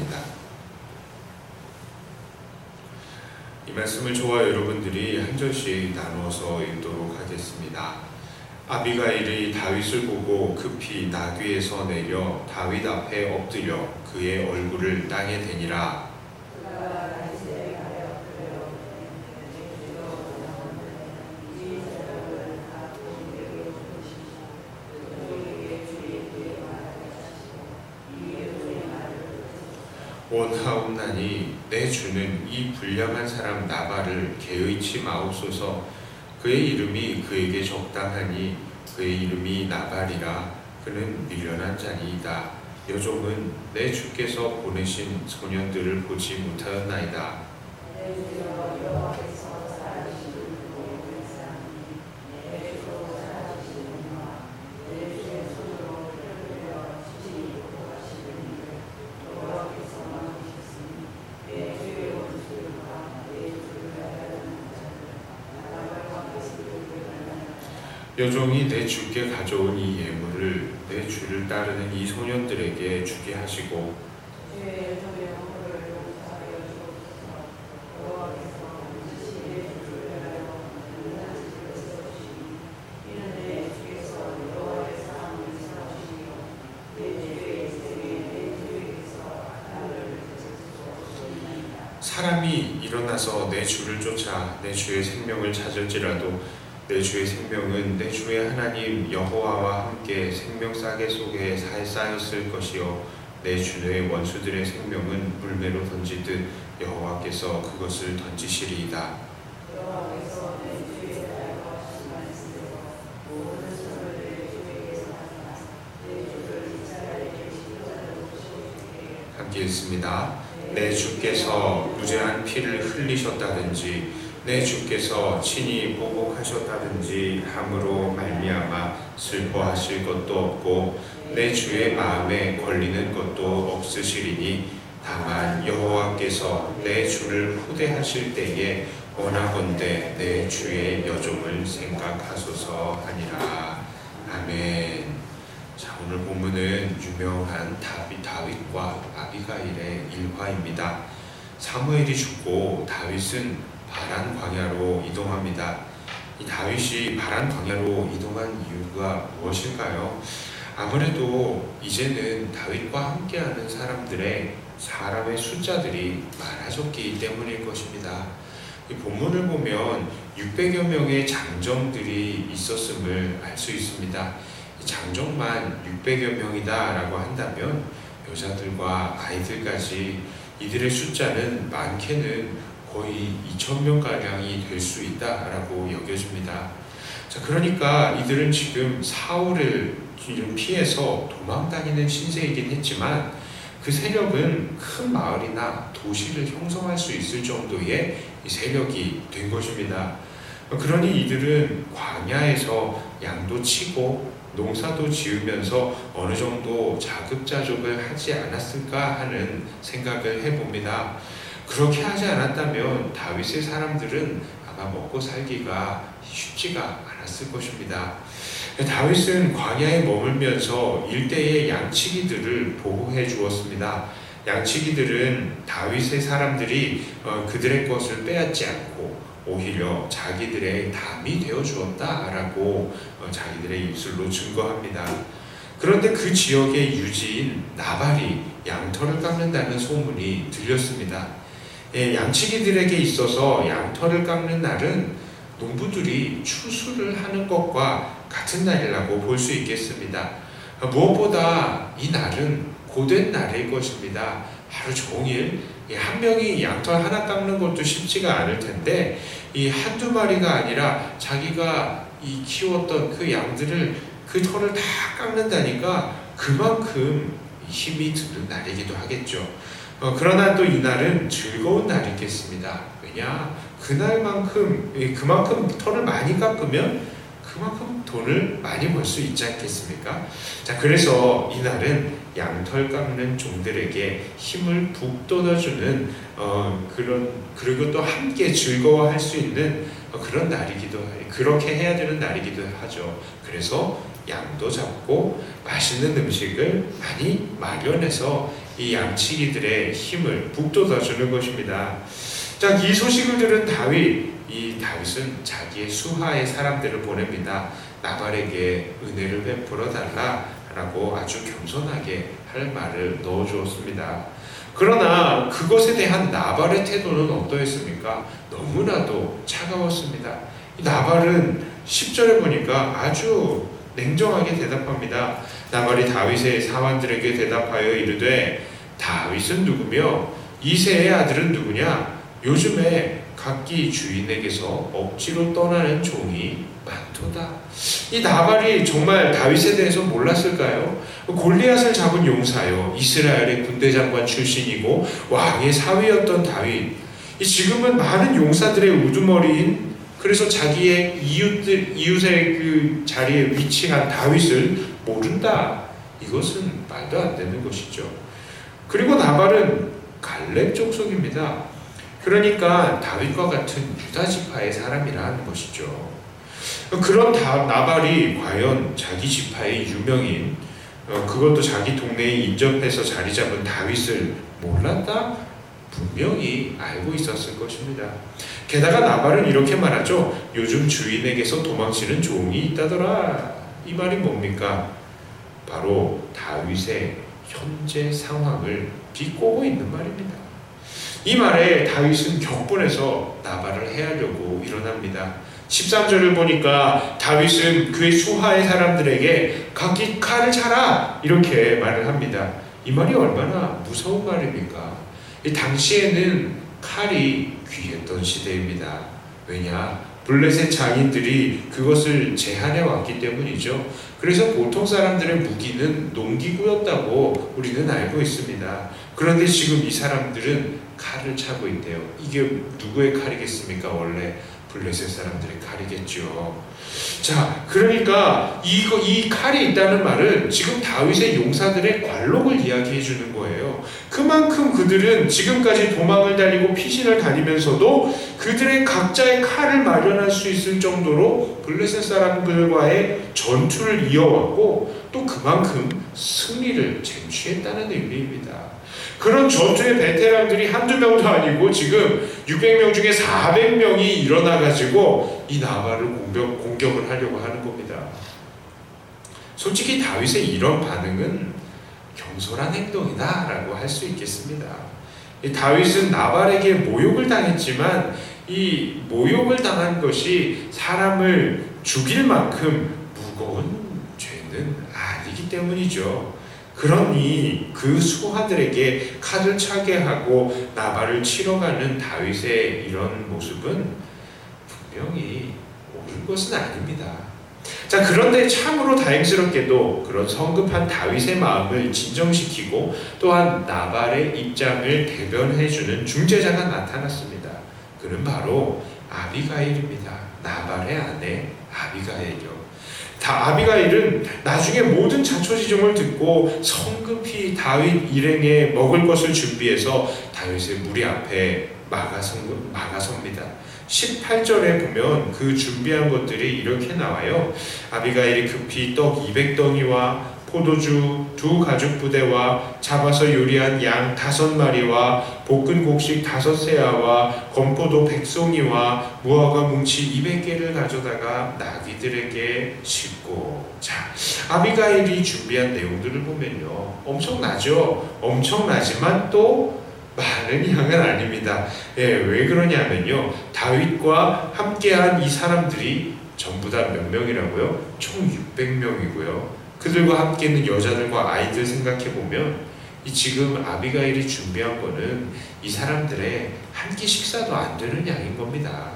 됩니다. 이 말씀을 저와 여러분들이 한 절씩 나누어서 읽도록 하겠습니다. 아비가일이 다윗을 보고 급히 나귀에서 내려 다윗 앞에 엎드려 그의 얼굴을 땅에 대니라. 원하옵나니 내 주는 이 불량한 사람 나발을 개의치 마옵소서. 그의 이름이 그에게 적당하니 그의 이름이 나발이라. 그는 미련한 자니이다. 여종은 내 주께서 보내신 소년들을 보지 못하였나이다 여종이 내 주께 가져온 이 예물을 내 주를 따르는 이 소년들에게 주게 하시고 사람이 일어나서 내 주를 쫓아 내 주의 생명을 찾을지라도 내 주의 생명은 내 주의 하나님 여호와와 함께 생명 싸개 속에 살 쌓였을 것이요 내 주의 원수들의 생명은 물매로 던지듯 여호와께서 그것을 던지시리이다. 함께 읽습니다. 내 주께서 무죄한 피를 흘리셨다든지 내 주께서 친히 보복하셨다든지 함으로 말미암아 슬퍼하실 것도 없고 내 주의 마음에 걸리는 것도 없으시리니 다만 여호와께서 내 주를 후대하실 때에 원하건대 내 주의 여종을 생각하소서 하니라 아멘. 자 오늘 본문은 유명한 다윗 다윗과 아비가일의 일화입니다. 사무엘이 죽고 다윗은 바란 광야로 이동합니다. 이 다윗이 바란 광야로 이동한 이유가 무엇일까요? 아무래도 이제는 다윗과 함께하는 사람들의 사람의 숫자들이 많아졌기 때문일 것입니다. 이 본문을 보면 600여 명의 장정들이 있었음을 알 수 있습니다. 장정만 600여 명이다라고 한다면 여자들과 아이들까지 이들의 숫자는 많게는 거의 2천명 가량이 될 수 있다라고 여겨집니다. 자, 그러니까 이들은 지금 사울을 피해서 도망다니는 신세이긴 했지만 그 세력은 큰 마을이나 도시를 형성할 수 있을 정도의 세력이 된 것입니다. 그러니 이들은 광야에서 양도 치고 농사도 지으면서 어느 정도 자급자족을 하지 않았을까 하는 생각을 해봅니다. 그렇게 하지 않았다면 다윗의 사람들은 아마 먹고 살기가 쉽지가 않았을 것입니다. 다윗은 광야에 머물면서 일대의 양치기들을 보호해 주었습니다. 양치기들은 다윗의 사람들이 어, 그들의 것을 빼앗지 않고 오히려 자기들의 담이 되어 주었다라고 어, 자기들의 입술로 증거합니다. 그런데 그 지역의 유지인 나발이 양털을 깎는다는 소문이 들렸습니다. 예, 양치기들에게 있어서 양털을 깎는 날은 농부들이 추수를 하는 것과 같은 날이라고 볼 수 있겠습니다. 무엇보다 이 날은 고된 날일 것입니다. 하루 종일 한 명이 양털 하나 깎는 것도 쉽지가 않을 텐데 이 한두 마리가 아니라 자기가 이 키웠던 그 양들을 그 털을 다 깎는다니까 그만큼 힘이 드는 날이기도 하겠죠. 어, 그러나 또 이날은 즐거운 날이겠습니다. 왜냐? 그날만큼, 그만큼 털을 많이 깎으면 그만큼 돈을 많이 벌 수 있지 않겠습니까? 자, 그래서 이날은 양털 깎는 종들에게 힘을 북돋아주는 어, 그런 그리고 또 함께 즐거워할 수 있는 어, 그런 날이기도 그렇게 해야 되는 날이기도 하죠. 그래서 양도 잡고 맛있는 음식을 많이 마련해서 이 양치기들의 힘을 북돋아 주는 것입니다. 자, 이 소식을 들은 다윗, 이 다윗은 자기의 수하의 사람들을 보냅니다. 나발에게 은혜를 베풀어 달라라고 아주 겸손하게 할 말을 넣어 주었습니다. 그러나 그것에 대한 나발의 태도는 어떠했습니까? 너무나도 차가웠습니다. 이 나발은 10절에 보니까 아주 냉정하게 대답합니다. 나발이 다윗의 사환들에게 대답하여 이르되 다윗은 누구며 이세의 아들은 누구냐? 요즘에 각기 주인에게서 억지로 떠나는 종이 많도다. 이 나발이 정말 다윗에 대해서 몰랐을까요? 골리앗을 잡은 용사요. 이스라엘의 군대 장관 출신이고 왕의 사위였던 다윗. 이 지금은 많은 용사들의 우두머리인 그래서 자기의 이웃들 이웃의 그 자리에 위치한 다윗을 모른다. 이것은 말도 안 되는 것이죠. 그리고 나발은 갈렙 족속입니다. 그러니까 다윗과 같은 유다 지파의 사람이라는 것이죠. 그런 다, 나발이 과연 자기 지파의 유명인 어, 그것도 자기 동네에 인접해서 자리 잡은 다윗을 몰랐다? 분명히 알고 있었을 것입니다. 게다가 나발은 이렇게 말하죠. 요즘 주인에게서 도망치는 종이 있다더라. 이 말이 뭡니까? 바로 다윗의 현재 상황을 비꼬고 있는 말입니다. 이 말에 다윗은 격분해서 나발을 해하려고 일어납니다. 13절을 보니까 다윗은 그의 수하의 사람들에게 각기 칼을 차라 이렇게 말을 합니다. 이 말이 얼마나 무서운 말입니까? 이 당시에는 칼이 귀했던 시대입니다. 왜냐? 블레셋 장인들이 그것을 제한해 왔기 때문이죠. 그래서 보통 사람들의 무기는 농기구였다고 우리는 알고 있습니다. 그런데 지금 이 사람들은 칼을 차고 있대요. 이게 누구의 칼이겠습니까? 원래 블레셋 사람들의 칼이겠죠. 자, 그러니까 이거 이 칼이 있다는 말은 지금 다윗의 용사들의 관록을 이야기해 주는 거예요. 그만큼 그들은 지금까지 도망을 달리고 피신을 다니면서도 그들의 각자의 칼을 마련할 수 있을 정도로 블레셋 사람들과의 전투를 이어왔고 또 그만큼 승리를 쟁취했다는 의미입니다. 그런 전투의 베테랑들이 한두 명도 아니고 지금 600명 중에 400명이 일어나가지고 이 나발을 공격, 공격을 하려고 하는 겁니다. 솔직히 다윗의 이런 반응은 경솔한 행동이다 라고 할 수 있겠습니다. 이 다윗은 나발에게 모욕을 당했지만 이 모욕을 당한 것이 사람을 죽일 만큼 무거운 죄는 아니기 때문이죠. 그러니 그 수하들에게 칼을 차게 하고 나발을 치러 가는 다윗의 이런 모습은 분명히 옳은 것은 아닙니다. 자, 그런데 참으로 다행스럽게도 그런 성급한 다윗의 마음을 진정시키고 또한 나발의 입장을 대변해주는 중재자가 나타났습니다. 그는 바로 아비가일입니다. 나발의 아내 아비가일이요. 다 아비가일은 나중에 모든 자초지종을 듣고 성급히 다윗 일행에 먹을 것을 준비해서 다윗의 무리 앞에 막아선, 막아섭니다. 18절에 보면 그 준비한 것들이 이렇게 나와요. 아비가일이 급히 떡 200덩이와 포도주 두 가죽 부대와 잡아서 요리한 양 다섯 마리와 볶은 곡식 다섯 세아와 건포도 백송이와 무화과 뭉치 200개를 가져다가 나귀들에게 싣고. 자 아비가일이 준비한 내용들을 보면요. 엄청나죠? 엄청나지만 또 많은 양은 아닙니다. 예, 왜 그러냐면요. 다윗과 함께한 이 사람들이 전부 다 몇 명이라고요? 총 600명이고요 그들과 함께 있는 여자들과 아이들 생각해 보면 이 지금 아비가일이 준비한 거는 이 사람들의 한 끼 식사도 안 되는 양인 겁니다.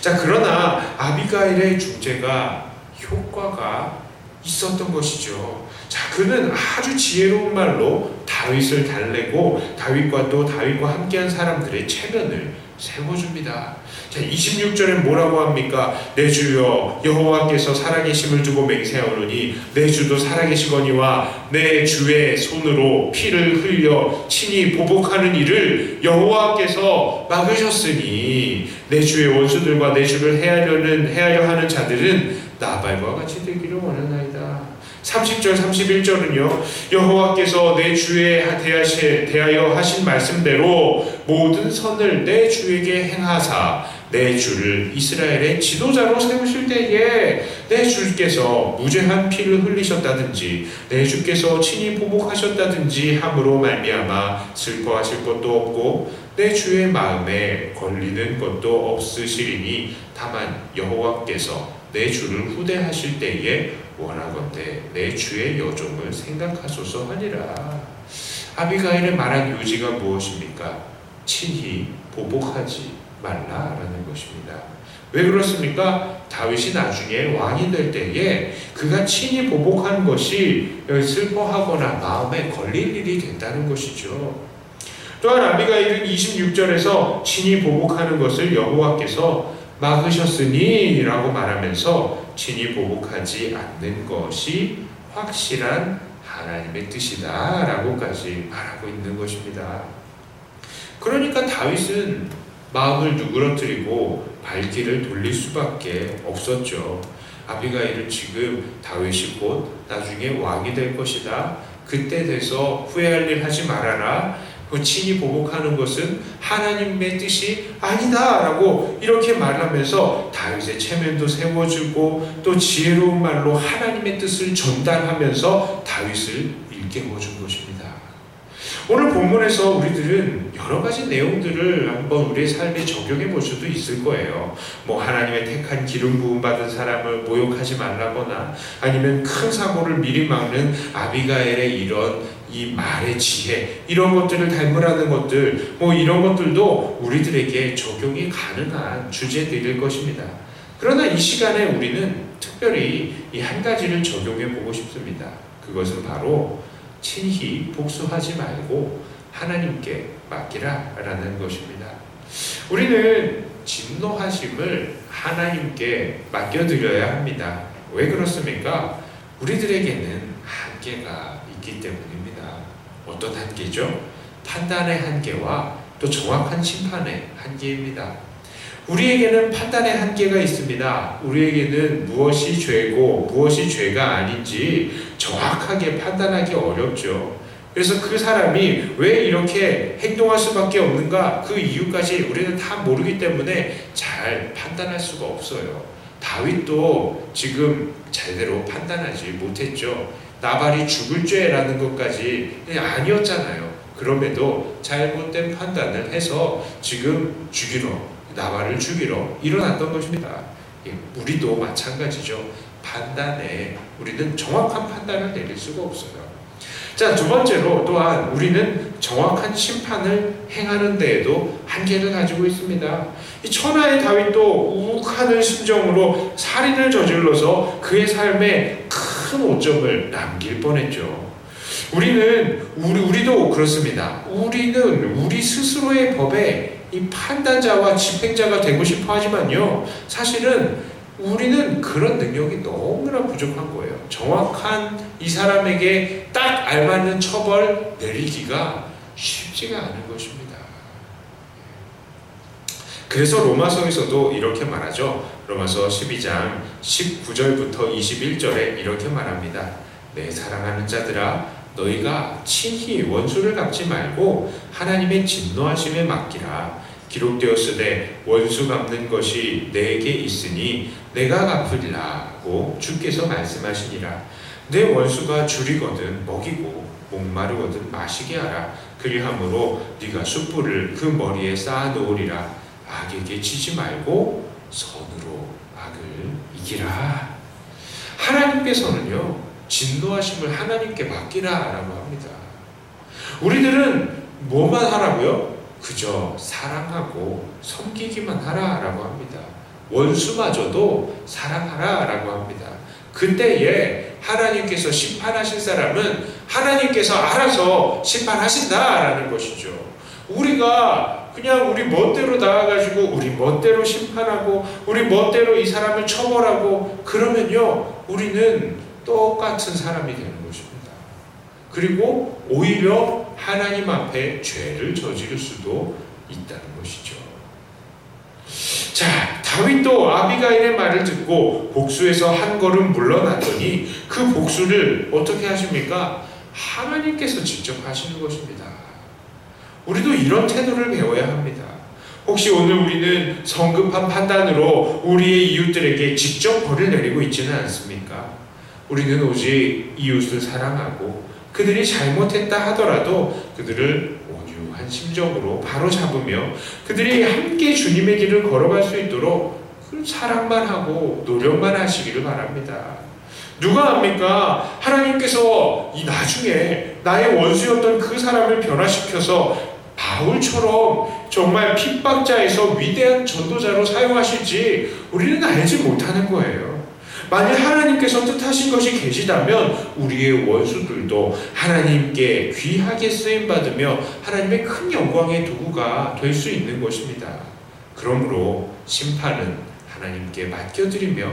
자 그러나 아비가일의 중재가 효과가 있었던 것이죠. 자 그는 아주 지혜로운 말로 다윗을 달래고 다윗과 또 다윗과 함께한 사람들의 체면을 세워줍니다. 자, 26절엔 뭐라고 합니까? 내 주여 여호와께서 살아계심을 두고 맹세하오니 내 주도 살아계시거니와 내 주의 손으로 피를 흘려 친히 보복하는 일을 여호와께서 막으셨으니 내 주의 원수들과 내 주를 해하려는 해하려 하는 자들은 나발과 같이 되기를 원하나이다. 30절 31절은요. 여호와께서 내 주에 대하여 하신 말씀대로 모든 선을 내 주에게 행하사 내 주를 이스라엘의 지도자로 세우실 때에 내 주께서 무죄한 피를 흘리셨다든지 내 주께서 친히 보복하셨다든지 함으로 말미암아 슬퍼하실 것도 없고 내 주의 마음에 걸리는 것도 없으시리니 다만 여호와께서 내 주를 후대하실 때에 원하건대 내 주의 여종을 생각하소서 하니라 아비가일의 말한 요지가 무엇입니까? 친히 보복하지 말라라는 것입니다. 왜 그렇습니까? 다윗이 나중에 왕이 될 때에 그가 친히 보복한 것이 슬퍼하거나 마음에 걸릴 일이 된다는 것이죠. 또한 아비가일은 26절에서 친히 보복하는 것을 여호와께서 막으셨으니라고 말하면서 친히 보복하지 않는 것이 확실한 하나님의 뜻이다 라고까지 말하고 있는 것입니다. 그러니까 다윗은 마음을 누그러뜨리고 발길을 돌릴 수밖에 없었죠. 아비가일은 지금 다윗이 곧 나중에 왕이 될 것이다. 그때 돼서 후회할 일 하지 말아라. 그 친히 보복하는 것은 하나님의 뜻이 아니다라고 이렇게 말하면서 다윗의 체면도 세워주고 또 지혜로운 말로 하나님의 뜻을 전달하면서 다윗을 일깨워준 것입니다. 오늘 본문에서 우리들은 여러 가지 내용들을 한번 우리의 삶에 적용해 볼 수도 있을 거예요. 뭐 하나님의 택한 기름 부음 받은 사람을 모욕하지 말라거나 아니면 큰 사고를 미리 막는 아비가엘의 이런 이 말의 지혜 이런 것들을 닮으라는 것들 뭐 이런 것들도 우리들에게 적용이 가능한 주제들일 것입니다. 그러나 이 시간에 우리는 특별히 이 한 가지를 적용해 보고 싶습니다. 그것은 바로 친히 복수하지 말고 하나님께 맡기라라는 것입니다. 우리는 진노하심을 하나님께 맡겨드려야 합니다. 왜 그렇습니까? 우리들에게는 한계가 있기 때문입니다. 어떤 한계죠? 판단의 한계와 또 정확한 심판의 한계입니다. 우리에게는 판단의 한계가 있습니다. 우리에게는 무엇이 죄고 무엇이 죄가 아닌지 정확하게 판단하기 어렵죠. 그래서 그 사람이 왜 이렇게 행동할 수밖에 없는가 그 이유까지 우리는 다 모르기 때문에 잘 판단할 수가 없어요. 다윗도 지금 제대로 판단하지 못했죠. 나발이 죽을 죄라는 것까지 아니었잖아요. 그럼에도 잘못된 판단을 해서 지금 죽이러 나발을 죽이러 일어났던 것입니다. 예, 우리도 마찬가지죠. 판단에 우리는 정확한 판단을 내릴 수가 없어요. 자, 두 번째로 또한 우리는 정확한 심판을 행하는 데에도 한계를 가지고 있습니다. 이 천하의 다윗도 욱하는 심정으로 살인을 저질러서 그의 삶에 큰 오점을 남길 뻔했죠. 우리는 우리 우리도 그렇습니다. 우리는 우리 스스로의 법에 이 판단자와 집행자가 되고 싶어 하지만요. 사실은 우리는 그런 능력이 너무나 부족한 거예요. 정확한 이 사람에게 딱 알맞는 처벌 내리기가 쉽지가 않은 것입니다. 그래서 로마서에서도 이렇게 말하죠. 로마서 12장 19절부터 21절에 이렇게 말합니다. 내 사랑하는 자들아 너희가 친히 원수를 갚지 말고 하나님의 진노하심에 맡기라. 기록되었으되 원수 갚는 것이 내게 있으니 내가 갚으리라고 주께서 말씀하시니라. 내 원수가 줄이거든 먹이고 목마르거든 마시게 하라. 그리함으로 네가 숯불을 그 머리에 쌓아 놓으리라. 악에게 치지 말고 선으로 악을 이기라. 하나님께서는요 진노하심을 하나님께 맡기라 라고 합니다. 우리들은 뭐만 하라고요? 그저 사랑하고 섬기기만 하라 라고 합니다. 원수마저도 사랑하라 라고 합니다. 그때에 하나님께서 심판하실 사람은 하나님께서 알아서 심판하신다라는 것이죠. 우리가 그냥 우리 멋대로 나와가지고 우리 멋대로 심판하고 우리 멋대로 이 사람을 처벌하고 그러면요 우리는 똑같은 사람이 되는 것입니다. 그리고 오히려 하나님 앞에 죄를 저지를 수도 있다는 것이죠. 자, 다윗도 아비가일의 말을 듣고 복수에서 한 걸음 물러났더니 그 복수를 어떻게 하십니까? 하나님께서 직접 하시는 것입니다. 우리도 이런 태도를 배워야 합니다. 혹시 오늘 우리는 성급한 판단으로 우리의 이웃들에게 직접 벌을 내리고 있지는 않습니까? 우리는 오직 이웃을 사랑하고 그들이 잘못했다 하더라도 그들을 온유한 심정으로 바로 잡으며 그들이 함께 주님의 길을 걸어갈 수 있도록 그 사랑만 하고 노력만 하시기를 바랍니다. 누가 압니까? 하나님께서 이 나중에 나의 원수였던 그 사람을 변화시켜서 바울처럼 정말 핍박자에서 위대한 전도자로 사용하실지 우리는 알지 못하는 거예요. 만일 하나님께서 뜻하신 것이 계시다면 우리의 원수들도 하나님께 귀하게 쓰임 받으며 하나님의 큰 영광의 도구가 될 수 있는 것입니다. 그러므로 심판은 하나님께 맡겨드리며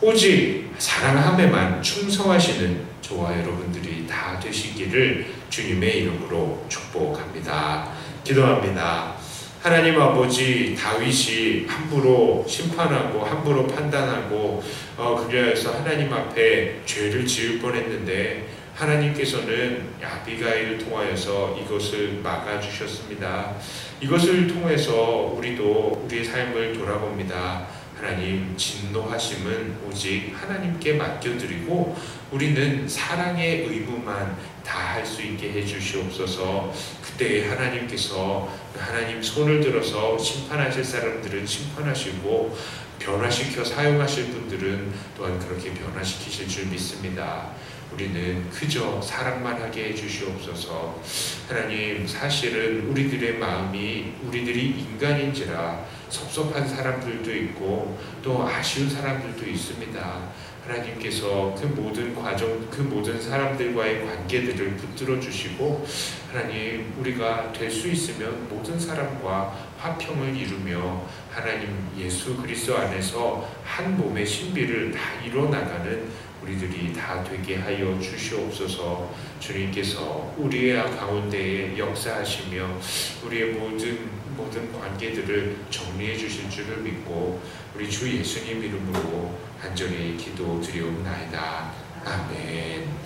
오직 사랑함에만 충성하시는 저와 여러분들이 다 되시기를 주님의 이름으로 축복합니다. 기도합니다. 하나님 아버지 다윗이 함부로 심판하고 함부로 판단하고 어, 그래서 하나님 앞에 죄를 지을 뻔했는데 하나님께서는 아비가일을 통하여서 이것을 막아주셨습니다. 이것을 통해서 우리도 우리의 삶을 돌아봅니다. 하나님 진노하심은 오직 하나님께 맡겨드리고 우리는 사랑의 의무만 다 할 수 있게 해주시옵소서 그때 하나님께서 하나님 손을 들어서 심판하실 사람들은 심판하시고 변화시켜 사용하실 분들은 또한 그렇게 변화시키실 줄 믿습니다. 우리는 그저 사랑만 하게 해주시옵소서. 하나님, 사실은 우리들의 마음이 우리들이 인간인지라 섭섭한 사람들도 있고 또 아쉬운 사람들도 있습니다. 하나님께서 그 모든 과정, 그 모든 사람들과의 관계들을 붙들어 주시고 하나님 우리가 될 수 있으면 모든 사람과 화평을 이루며 하나님 예수 그리스도 안에서 한 몸의 신비를 다 이뤄나가는 우리들이 다 되게 하여 주시옵소서 주님께서 우리의 가운데에 역사하시며 우리의 모든 모든 관계들을 정리해 주실 줄을 믿고 우리 주 예수님 이름으로 간절히 기도 드리옵나이다. 아멘.